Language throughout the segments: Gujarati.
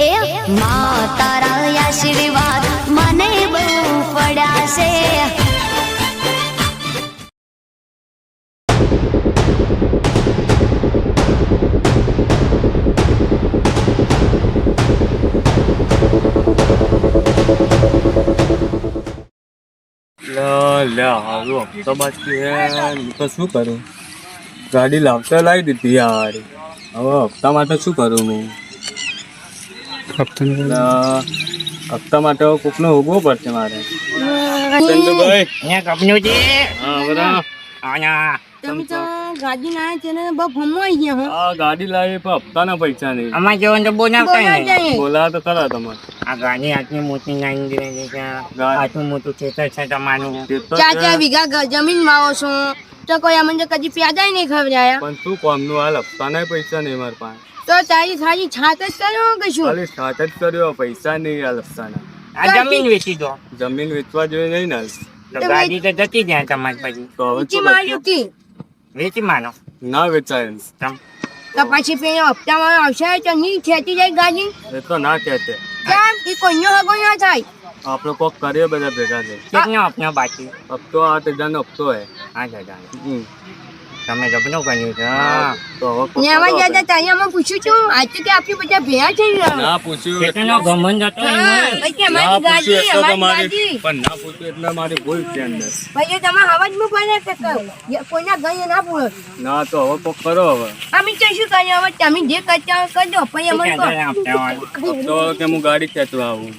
એ મા હારું હપ્તો બાકી હે તો શું કરું? ગાડી લાવતા લાવી દીધી યાર. હવે હપ્તા માટે શું કરું લા, હપ્તા માટે કોકને ઉભવું પડશે મારે. ચંદુભાઈ. અહીંયા કપનું છે. હા બરા અહીંયા. તમે તો ગાડી ના છે ને બહુ ભમાઈ ગયા હો. આ ગાડી લાવી પણ હપ્તાના પૈસા નહીં. અમાર જેવો તો બોલાવતા નહીં. બોલા તો ખરા તમારે. આ ગાડી આટલી મોટી નાઈ ગઈ છે. આટલું મોટું ખેતર છે તમારું. તો ચાર ચાર વીઘા જમીનમાં આવો છો. તો કોઈ અમને કદી પ્યાદાય નહીં ખવડાયા. પણ શું કોમનું હાલ હપ્તાના પૈસા નહીં મારા પાસે. તો તારી ખાલી છાત જ કર્યો કે શું? ખાલી છાત જ કર્યો પૈસા નહીં હાલ હપ્તાના આ જમીન વેચી દો. જમીન વેચવા જોઈએ નહીં ને. તો ગાડી તો જતી જાય તમારી પછી. તો હવે શું મારી? વેચી માનો. ના વેચાય તમ. તો પછી પેલો હપ્તામાં આવશે તો નહીં ખેતી જાય ગાડી? એ તો ના કહેતે કેમ કે કોઈનો હગો ના થાય. આપણે કોક કરીએ બધા ભેગા થઈ કેટલો આપનો બાકી? હપ્તો આઠ હજારનો હપ્તો હે. હા દાદા. તમે જબનું કર્યું છે તો હવે કોક ને આમાં કરો જ્યાં તારી આમાં પૂછ્યું છું આજ તો કે આપણી બધા ભેયા છે ના પૂછ્યું કેટલો ગમન જતો હા, ભાઈ કે મારી ગાડી એટલે અમારી ગાડી. પણ ના પૂછ્યું એટલે મારી ભૂલ છે અંદર. ભાઈ એ તમારા અવાજમાં પડે કે કોઈના ગઈ ના પૂછો ના તો હવે કોક કરો હવે. અમે તો શું કરીએ હવે તમે જે કરતા કરજો. પછી અમે હપ્તો કે હું ગાડી ખેંચવા આવું.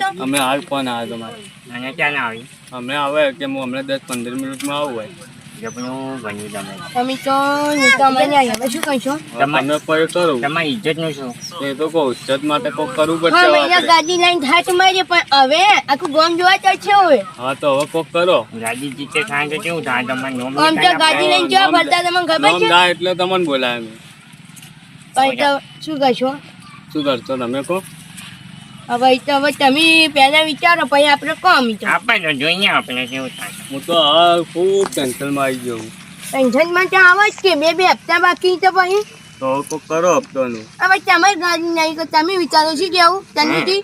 તો? અમે હાલ ફોન આવ્યો તમારે. અને ક્યાં ના આવી? અમે આવે કે હું હમણાં દસ પંદર મિનિટમાં આવું હોય. જબનું બન્યું તમે તમે તો હું તો અમારે નહીં આવ્યા. હવે શું કહીશો હવે તમે કોઈ કરો તમારી ઇજ્જતનું શું એ તો કહું ઇજ્જત માટે કોક કરવું પડશે હા હવે ગાડી લઈને ઘાટ મારી પણ હવે આખું ગામ જોવા તો છે હવે હા તો હવે કોક કરો ગાડી જીતે થાય તો કેવું થાય તમને નોમ આમ તો ગાડી લઈને જોવા ભરતા તમને ખબર છે ગાય એટલે તમને બોલાય અમે પણ તો શું કહો શું કરશો તમે કહો હવે તો હવે તમે પહેલા વિચારો પછી આપણે કોમ વિચારો. આપણે જોઈએ આપણે કેવું થાય. હું તો ખૂબ ટેન્શનમાં આવી ગયો ટેન્શનમાં તો આવે જ કે બે બે હપ્તા બાકી તો પછી. તો કોક કરો હપ્તાનું. હવે તમારી ગાડી નહીં તો તમે વિચારો છો કેવું? તનથી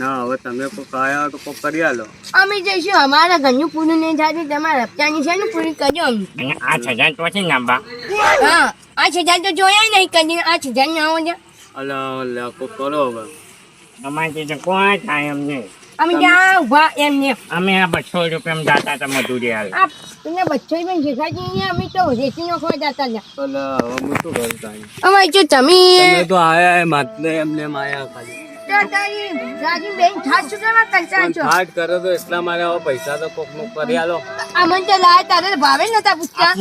ના હવે તમે કોક આયા તો કોક કરી આલો. અમે જઈશું અમારા ઘરનું પૂરું નહીં થાય તો તમારા હપ્તાની છે ને પૂરી કરજો અમે. અને આ હજાર તો છે નાંબા હા આઠ હજાર તો જોયા નહીં કદી આઠ હજાર ના આવો છે અલા અલા કોક કરો હવે. અમારે તો કોઈ થાય એમ નહીં. અમે ઊભા એમ ને. અમે આ બસો રૂપિયામાં જાતા હતા મજૂરી હાલ. આ પેલા બચ્ચો શીખાજી ને અમે તો રેસી નો ખોવા જતા હતા. અલા હું શું કરું તાણી? અમે જો તમે તમે તો આયા એ માત્ર એમને માયા ખાલી. પૈસા તો કોકનું કરી આલો. અમને તો લાય તારે ભાવે નતા પૂછતા.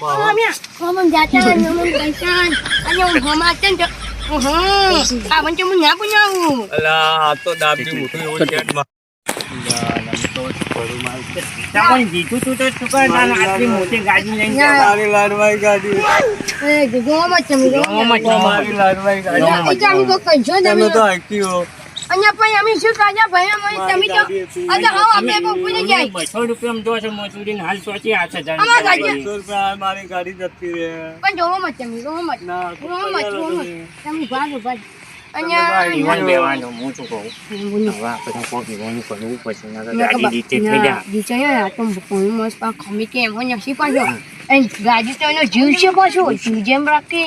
અમે પૈસા અને હું ભમાતા ને તો હમ આ મને હું ના બનાવું અલા આ તો દાબી મોટું એવું આટલી મોટી ગાડી એ તો અમે શું કાજા ભાઈ અમે તમે તો આ તો હા અમે ઉપર જાય. બસો રૂપિયામાં જો છે મજૂરી ને હાલ સોચી આઠ હજાર અમારા ગાડી. રૂપિયા મારી ગાડી જતી રહે પણ જોવો મત તમે જોવો મત. ના જોવો મત જોવો મત. તમે. ભાગ ભાગ આપણે ગાડી તો એનો જીવ છે પાછો જીવ જેમ રાખે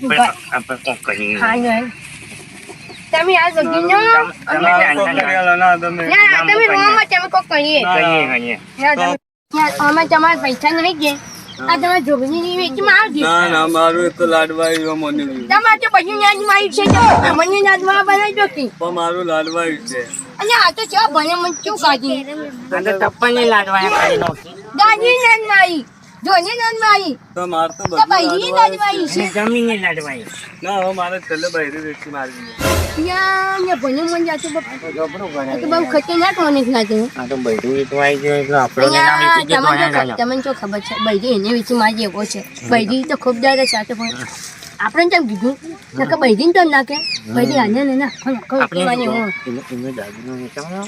આપણે આપણે કોક કરીએ હા ને. તમે આ તમે ના ના, કોક ના તમે ના, તમે રોમાં તમે કોક કરીએ કરીએ કરીએ ના, તમે- ના, આમાં તમારા પૈસા નહીં કે આ તમારા જોગણીની વેચમાં આવશે ના ના મારું એક તો લાડવાઈ એવો મને. તમારે તો બધું યાદમાં આવી છે તો મને યાદમાં બનાવી દો કે. પણ મારું લાડવાઈ છે. અને આ તો ચા બને મને શું કાઢી? આ તો ટપ્પા લાડવા કરી નાખી ગાડી નાનમાં આવી જોની નાનમાં તો માર તો તો બધું બૈરી આવી છે. જમીને લાડવાઈ ના હો મારે છેલ્લે બૈરી વેચી મારી યા ને ભણે મન જાતો બાપા. જબરું આ તો બહુ ખતરનાક મને લાગે. આ તો બધું તો આવી ગયો એટલે આપણે તો ખ- તમને તો ખબર છે બૈરી એને વિશે મારી એવો છે. બૈરી તો ખૂબ દર સાથે પણ આપણે કેમ કીધું? કે બૈરી તો નાખે બૈરી આને ને ના આપણે એને દાદીનો વિચાર ના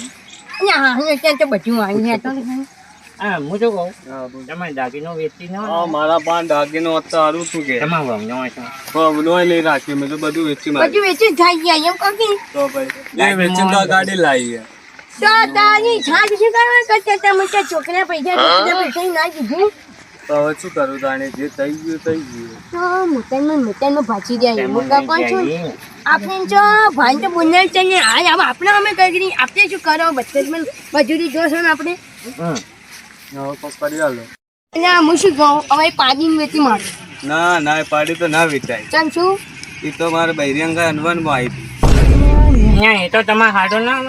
હા હા ત્યાં તો બધું આવી ગયા તો હા હું શું કહું. તમે દાગીનો વેચી ન હા મારા પાન દાગીનો હોત સારું તું. કે છો રાખ્યું મેં તો બધું વેચી બધું વેચી થઈ ગયા એમ કહો તો ભાઈ એ વેચીને તો ગાડી લાવી તો તારી છાજ શું કરવા કરતા હતા મને છોકરા પૈસા છોકરા પૈસા ના કીધું. તો હવે શું કરું તાણે? જે થઈ ગયું થઈ ગયું. તો મોટામાં મોટામાં ભાજી ગયા હું કા કોણ છું? આપણે જો ભાઈ તો બોલનાર છે ને આજ આપણે અમે કઈ કરી આપણે શું કરો? બચત મજૂરી જોશો ને આપણે? હવે કરી આલો. અને હું શું કહું? હવે પાણી વેચી મારું. ના ના પાડી તો ના વેચાય. ચમ શું? એ તો મારે બૈરિયંગા અનવનમાં આવી. ના એ તો તમારે હાડો ના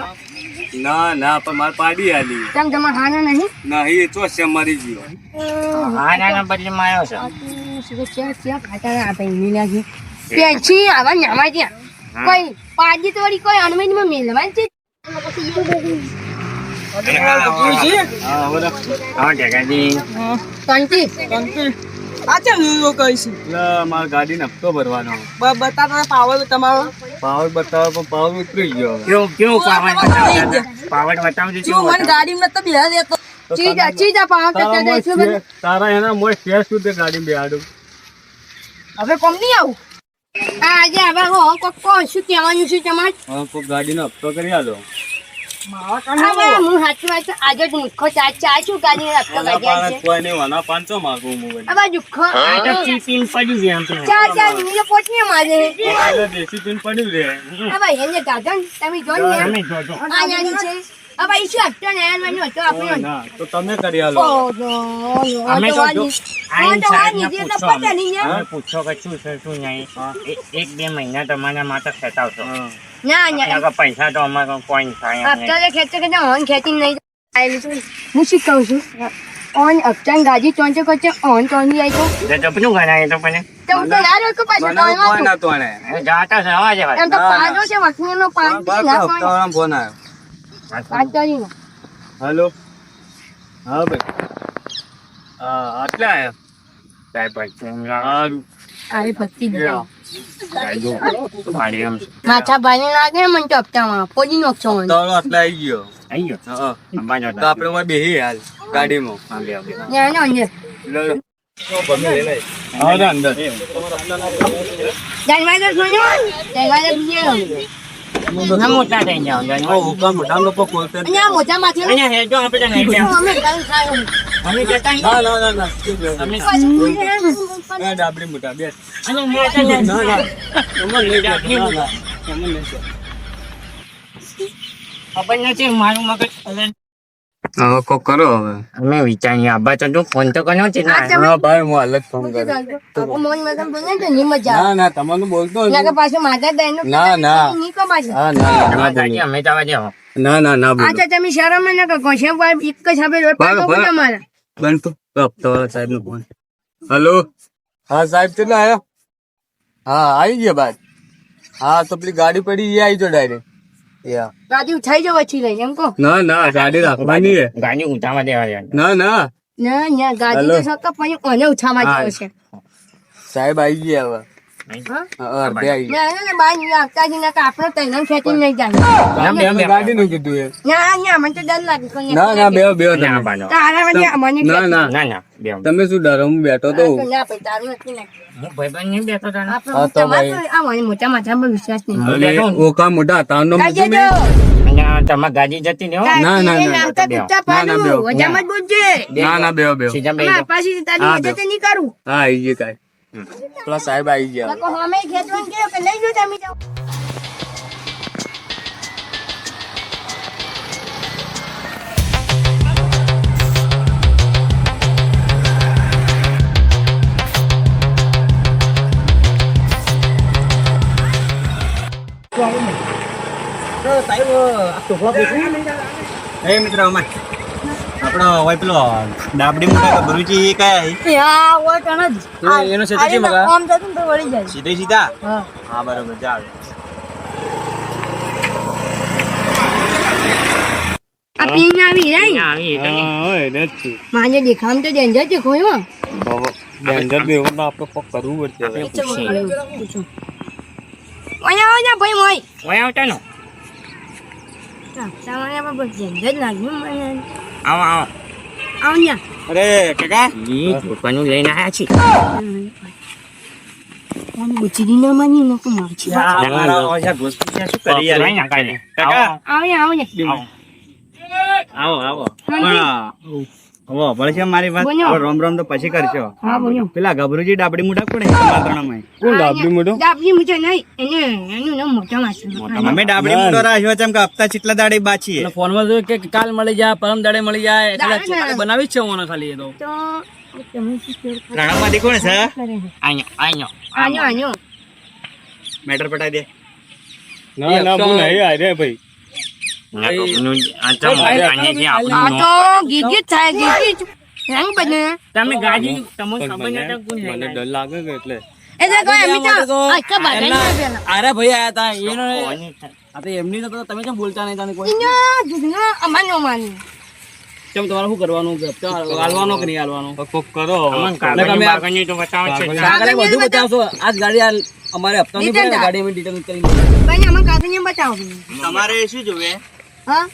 ના ના પણ મારે પાડી આલી. ચમ તમારે હાનો નહીં? નહીં એ ચોસે મરી ગયો. હા ના બદલે માં આવ્યો છે. પેછી આવા નામા ત્યાં કોઈ પાડી તો વળી કોઈ મેલવાન છે ગાડીને હપ્તો તારા એના મોય સુધી ગાડી બેહાડું હવે કોમ નહીં આવું આજે હવે કોક શું કહેવાનું છે તમારે હવે ગાડીનો હપ્તો કરી આલો. તમે કરી અમે તો પૂછો કે શું છે શું નહીં. એક બે મહિના તમારા માટે ખેતાવશો. ના ના પૈસા તો અમારે કોઈ થાય અત્યારે ખેંચે કે ઓન ખેંચી નહીં આયેલું છું. હું શું કહું છું? ઓન હપ્તા ગાજી ચોંચે કોચે ઓન તો આવી તો તો જપનું ગણાય તો પણ તો તો ના રોકું પાછું મને કોઈ ના જાતા છે. એમ તો છે ફોન આવ્યો. પાડ કરી ના. હેલો? હા ભાઈ. હા આટલા આયા? સાહેબ ભક્તિ. છે. માથા ભાઈને લાગે મને તો હપ્તામાં પોડી નાખશો મને. આટલા આવી ગયો. આઈ ગયો? તો આપણે ઓય બેહી હાલ ગાડીમાં. હા, બે, બે. ને એનો લો. ના મોટા થઈ જાઓ મોટા લોકો મોટા માથે ના ડાબડી મોટા બેસ અને મોટા ના ના. તમને લઈ. ના ના. તમને લઈ. ખબર નથી મારું મગજ હવે. હવે કોક કરો હવે. અમે વિચારીએ. આબા તો ફોન તો કર્યો છે ને? ભાઈ હું હાલ ફોન કરું આપણે મોજ બોલે તો નહીં મજા ના ના તમારું બોલતો ના કે નથી. પાછું ના ના. નહીં કહો પાછું. હા ના ના. અમે જવા દેવો ના ના ના બોલો. તો તમે શરમ ન કરો. ઘોંસે એક જ આપણે રોડ પાડો બોલો મારા. બંધ તો સાહેબ નો ફોન હેલો હા સાહેબ કેટલા આયા? હા આવી ગયા બાદ હા તો પેલી ગાડી પડી એ આવી જો ડાયરેક્ટ યા ગાડી ઉઠાઈ જાઓ પછી લઈ એમ કો ના ના ગાડી રાખવાની ગાડી ઉઠાવા દેવા ના ના. ના ના ગાડી તો Hello. પણ પછી કોને ઉઠામાં જેવો છે. સાહેબ આવી ગયા હવે. એ તમે બાનો તારા મને મને ના ના ના ના બે તમે શું ડરો હું બેઠો તો ઓકા મોટા તમારે ગાડી જતી ને હો. ના, ના, ના. ના, ના, અમે બેહો. પાછી તારી હા, મદદ નહીં કરું હા કાંઈ પેલા સાહેબ આવી ગયા નકર સામે ખેંચવાનું કહ્યું કે લઈ જાઓ તમે જાઓ. એ મિત્ર અમાર આપણો ઓય પેલો ડાબડી મોટા ભરૂચી એ કયા યા, ઓય કણ જ. એનો ક્ષેત્ર છે મગા? આમ જતું તો વળી જાય. સીધે સીધા? હા. હા બરોબર જા આવી. હા હો. ભાઈ આવો આવો. આવો અહીંયા અરે કાકા. ઈ છોકરાનું લઈને આયા છે આમ બુચડી ના માની આવો આવો આવો પણ હવે ભલે મારી વાત. રોમ રોમ તો પછી કરશો. હા બોલો. પેલા ગભરુજી ડાબડી મોટા કોણ તમારા ત્રણમાં કોણ ડાબલી મોટો ડાબલી મુજે નહીં એને એનું નામ મોટા માસી. અમે ડાબડી મોટો રાખ્યો છે કે હપ્તા ચીટલા દાડે બાચીએ. ફોનમાં જોયું કે કાલ મળી જાય પરમ દાડે મળી જાય એટલે દાડે બનાવી જ છે ઓનો ખાલી એ તો. ત્રણમાંથી કોણ છે? આયો, આયો. મેટર પટાઈ દે. ના ના હું નહીં ભાઈ આ રે મારે તમે ગાડી તમને મને ડર લાગે કે એટલે અરે ભાઈ આયા તા એનો આ તો એમની તો તમે કેમ બોલતા નહીં તને કોઈ અમાનો માની કેમ તમારે શું કરવાનું હાલવાનો કે નહીં હાલવાનો કોક કરો અમને કાગળની તો બતાવો છે જ. બધું બતાવશો આજ ગાડી આ અમારે હપ્તો નહીં ગાડી અમે ડિટેલ કરી ભાઈ અમે કાગળને બતાવો તમારે શું જોવે હા?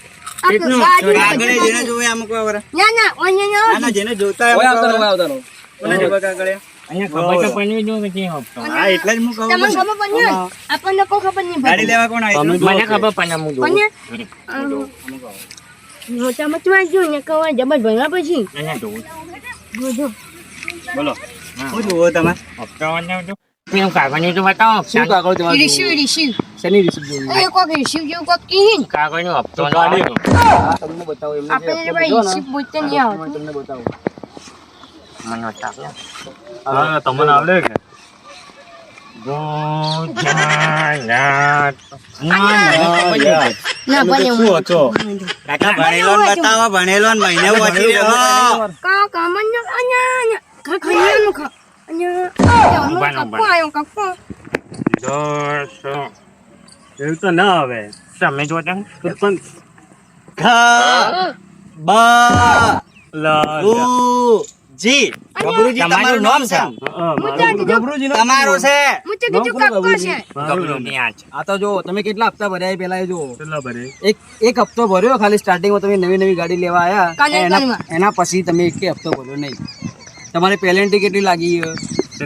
બોલો. શું જોવો તમે વાંધો. પેલું કાગળની તો બતાવો શું કાગળ તમારે રિસીવ રિસીવ શેની receipt જોવી? એ કોક રિસીવ જેવું કોક કીહીન કાગળનો હપ્તો ના તમને બતાવો એમને જે આપણે ભાઈ ને, રિસીવ બોલતે નહીં આવતું તમને બતાવું મને બતાવો. હા તમને આવડે કે ગુજરાત. ના ભલે હું કાકા ભણેલો ને બતાવો ભણેલો મહિને વાંચી રહ્યો કા કા મન અન્યા અન્યા ખા એવું તો ના તમે પણ જી તમારું નામ છે તમારું છે આ તો જો તમે કેટલા હપ્તા ભર્યા એ પેલા એ જો. એક એક હપ્તો ભર્યો ખાલી સ્ટાર્ટિંગમાં તમે નવી નવી ગાડી લેવા આયા. કાલે એના કાલમાં. એના પછી તમે એક હપ્તો ભર્યો નહીં. તમારે પેલેન્ટી કેટલી લાગી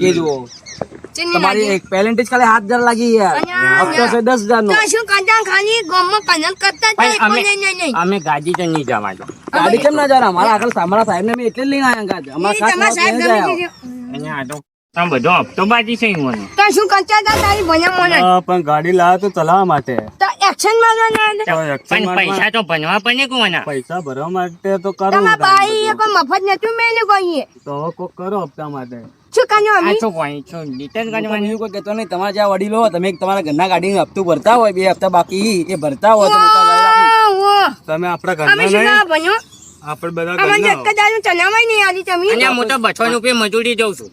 એ જુઓ. તમારી એક પેલેન્ટી ખાલી હાથ હજાર લાગી યાર. હપ્તો છે દસ હજાર નો શું કાંટા ખાલી ગોમમાં કનલ કરતા અમે અમે ગાડી તો નહીં જવા ગાડી કેમ ના જવાના? અમારા આગળ અમારા સાહેબ ને મેં એટલે લઈને આવ્યા ગાજ. અમારા સાહેબ ગમે અહીંયા તમે બધો હપ્તો બાજી છે મને. તો શું કરતા તારી ભણ્યા મને? પણ ગાડી લાવ્યા તો ચલાવવા માટે. એક્શન મારવાના પણ પૈસા તો ભણવા પડે કોના. પૈસા ભરવા માટે તો કરો તમારા ભાઈ એ કોઈ મફત નતું મેં કોઈએ? તો હવે કોક કરો હપ્તા માટે. શું કાનો આ અમે તો કોઈ છો રિટર્ન કરવાની કોઈ કહેતો નહીં તમારા જ્યાં વડીલો તમે તમારા ઘરના ગાડીનું હપ્તું ભરતા હોય બે હપ્તા બાકી એ ભરતા હોય તો. તમે આપણા અમે શું ના ભણ્યો? આપણે બધા અમારે એક જ દારૂ ચલાવાય નહીં આજી તમે અને હું તો બસો રૂપિયા મજૂરી દઉં છું.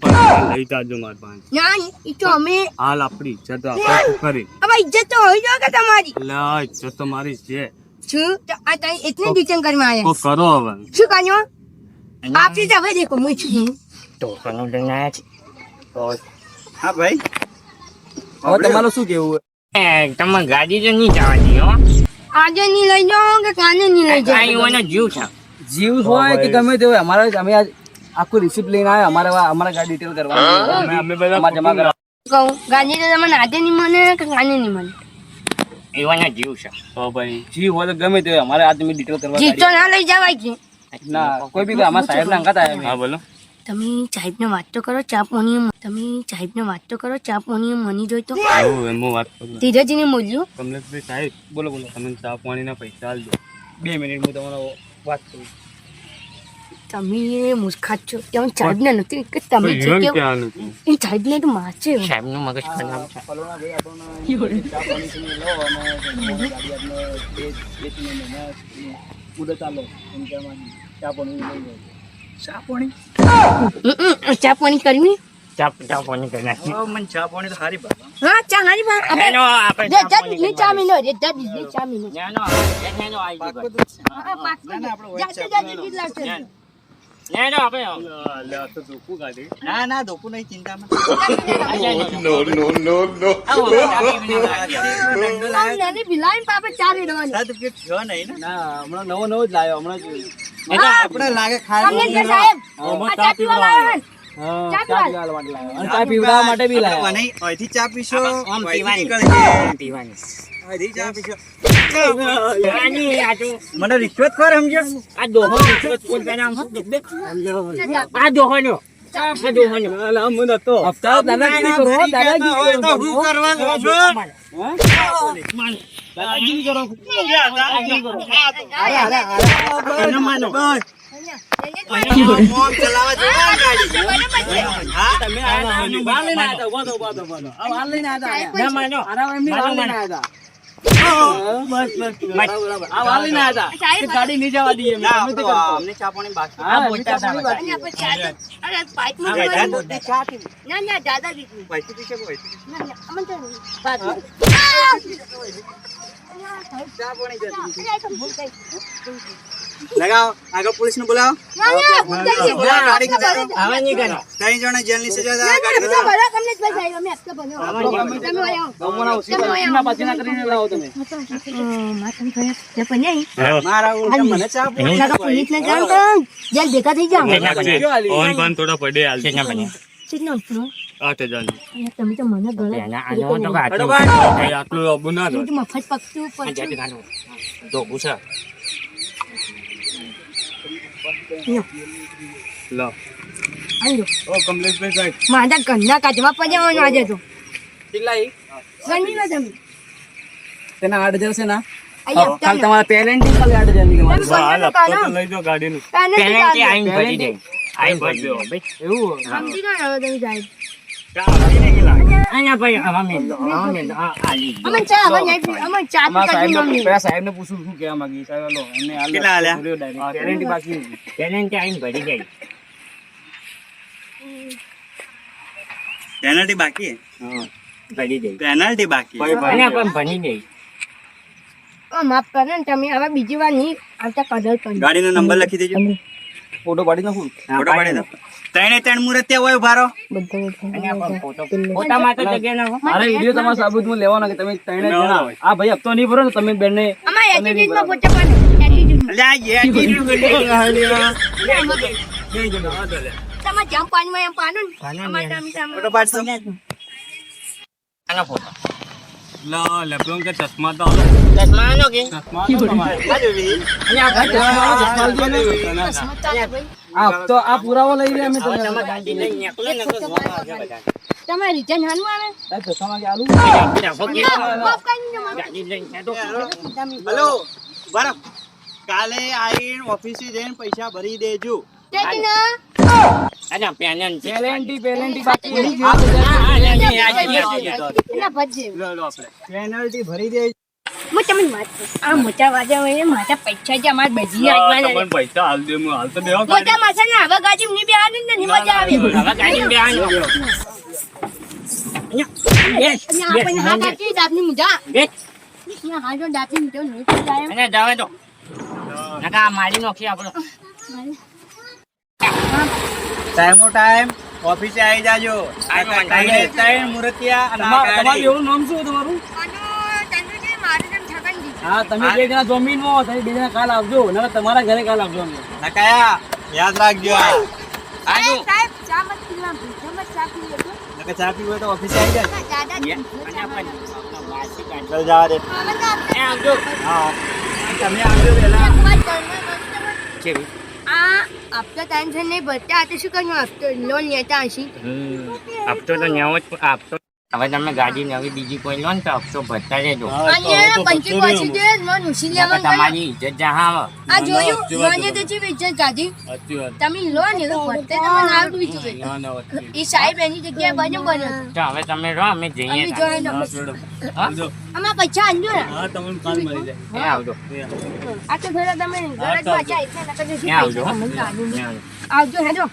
લઈ જાજો માર પાંચ ના ઈ તો અમે હાલ આપણી ઇજ્જત આપણે કરી હવે ઇજ્જત તો હોય કે તમારી? લા ઇજ્જત તો મારી છે. શું? તો આ તઈ એટલે ડિટેન કરવા આયા? કોક કરો હવે. શું કાન્યો આપી જ હવે દેખો હું છું તો કનો લઈને છે. હા ભાઈ. હવે તમારું શું કેવું એ, તમે ગાડી તો નહીં જવા દી હો. આજે નહીં લઈ જાઓ કે કાલે નહીં લઈ આ જાઓ? યુવાનો જીવ છે. જીવ હોય કે ગમે તે હોય અમારે અમે આજ આખું રિસિપ્ટ લઈને આવ્યા. અમારે અમારા ગાડી ડિટેલ કરવાની અમે બધા જમા કરવા કહું ગાડી તો તમે આજે નહીં મને કે કાલે નહીં મને યુવાનો જીવ છે. તો ભાઈ. જીવ હોય તો ગમે તે હોય અમારે આજ અમે ડિટેલ કરવા જીવ તો ના લઈ જવાય કે. ના કોઈ બી અમારા સાહેબ ના અંગાત આવ્યા હા બોલો. તમે સાહેબને વાત તો કરો ચા પોની તમે સાહેબને વાત તો કરો ચા પોની મની જોઈ તો. એમ વાત કરું. ધીરજને મોલ્યું કમલેશભાઈ સાહેબ બોલો બોલો. તમે ચા પાણીના પૈસા આલજો બે મિનિટ હું તમારો વાત કરું. તમે એ મુસ્ખાત છો તમે સાહેબને નથી કે તમે કેવું એ સાહેબને તો મારશે સાહેબનું મગજ ખરાબ છે ચા પાણી ચા કરવી ચાપ કરી નાખી ચા પાણી તો સારી ભાવે. હા ચા હારી આપણે બીજની ચા મિલો બીજની ચા મિલો આપણે ના ના ધોકું નહીં ચિંતામાં આમ નાની ભિલાઈને પાપે ચા રેડવાની. સાત રૂપિયા થયો નહીં ને ના હમણાં નવો નવો જ લાવ્યો હમણાં જ આપણે લાગે ખાલી સાહેબ ચા પીવા લાવ્યા ચા પીવડાવવા માટે બી લાયા અહીંથી ચા પીશો પીવાની પીવાની અહીંથી ચા પીશો મને રિશ્વત ખબર સમજો આ દોહો રિશ્વત કોઈ પેલા દેખ દેખ આ દોહો નો તમે ગાડી નહીં જવા દઈએ. અમને ચા પાણી બાકી. ના ના દાદા દીકરી લગાવો. આગળ પોલીસ ને બોલાવો ત્રણ જણા સજા ના. જેલ ભેગા થઈ જાઓ. થોડા પડે આઠ હજાર તમે તો મને ગળે એના આનો તો કાઢો. આટલું અબુ ના તો મફત પકતું તો લો. આંજો. ઓ કમલેશભાઈ સાહેબ. મારા ઘરના કાચમાં પજાવવાનો આજે તો. કેટલા ઈ? ગણી લો તમે. તેના આઠ હજાર છે ના? કાલ તમારા પેરેન્ટિંગ ખાલી આઠ હજારની હાલ હપ્તો તો લઈ જાઓ ગાડીનું. કાનો તો પેલેન્ટી ચાલે. આઈને ભરી દે. દો. ભાઈ એવું? સમજી ગયો હવે તમે સાહેબ. પૂછું શું માંગી સાહેબ બાકી. ભરી પેનલ્ટી બાકી ભરી પેનલ્ટી બાકી પણ માફ કરે ને તમે હવે બીજી વાર નહીં આવતા કદર ગાડીનો નંબર લખી દેજો. ફોટો પાડી નાખું? ફોટો પાડી નાખું. ત્રણે ત્રણ મુહૂર્ત ત્યાં હોય ભારો ફોટા. માટે જગ્યા નાખો મારે વીડિયો તમારા સાબુતમાં લેવાનો કે તમે ત્રણે જણા આ ભાઈ હપ્તો નહીં ભરો ને તમે બેનને અમારે એટીટ્યુડમાં પોતે પાડો. એટીટ્યુડ અલ્યા, આ attitude તમે જેમ પાણીમાં એમ પાડો ને અમારે ફોટો પાડશો? આનો ફોટો. લો લેપટોપ કે ચશ્મા તો ચશ્મા નો કે? ચશ્મા તો આ પુરાવો લઈ રહ્યા અમે તમે. તમે રિટર્ન આવે ચશ્મા આલુ. હલો ઊભા રહો. કાલે આવીને ઓફિસે જઈને પૈસા ભરી દેજો. અચ્છા, પેનલ છે. બાકી પેનલ્ટી ભરી દેજો. હું તમને વાત આ મોટા વાજા હોય મારા પૈસા છે અમારે બધી હા, તમને પૈસા હાલ દે હું હાલ તો દેવા મોટા માથા ને હવે ગાડી ની બેહાડી ને નહીં મજા આવે. હવે ગાડી બેહાડો. અહીંયા, બેસ, અને આપણને હાથ બેસ, મુજા. બેસ. અહીંયા હાથો દાબની મુજા નહીં જાય અને જવા દો. નકા આ મારી નોખી આપણો. ટાઈમો ટાઈમ ઓફિસે આવી જાજો. ટાઈમ આ તમારું એવું નામ શું તમારું? હા તમે બે જણા જમીનમાં તમે બે જણા કાલ આવજો. નકર તમારા ઘરે કાલ આવજો અમે. નકાયા યાદ રાખજો આ. આજો. સાહેબ ચા મત પીવા ભૂખે મત ચા પી લેજો નકર ચા પીવું તો ઓફિસે આવી જાય દાદા અને આપણે વાસી કાઢી. ચાલ જવા દે. એ આવજો. હા. તમે આવજો કેવી? આ આપતા છે નહીં ભરતા આ તો શું કરવું આપતો લોન લેતા હશી આપતો તો ન્યાવો આપતો હવે તમે ગાડી નવી બીજી કોઈ લો ને તો હપ્તો ભરતા રહેજો. તમારી ઇજ્જત જહા આ જોયું? તો ઇજ્જત તમે લોન એ તો ભરતે બીજું સાહેબ એની જગ્યાએ બને બને તો હવે તમે રહો અમે જઈએ પૈસા આંજો ને. હા તમને કાલ મળી જાય. એ આવજો. આ તો તમે પાછા આવજો. આવજો. હેજો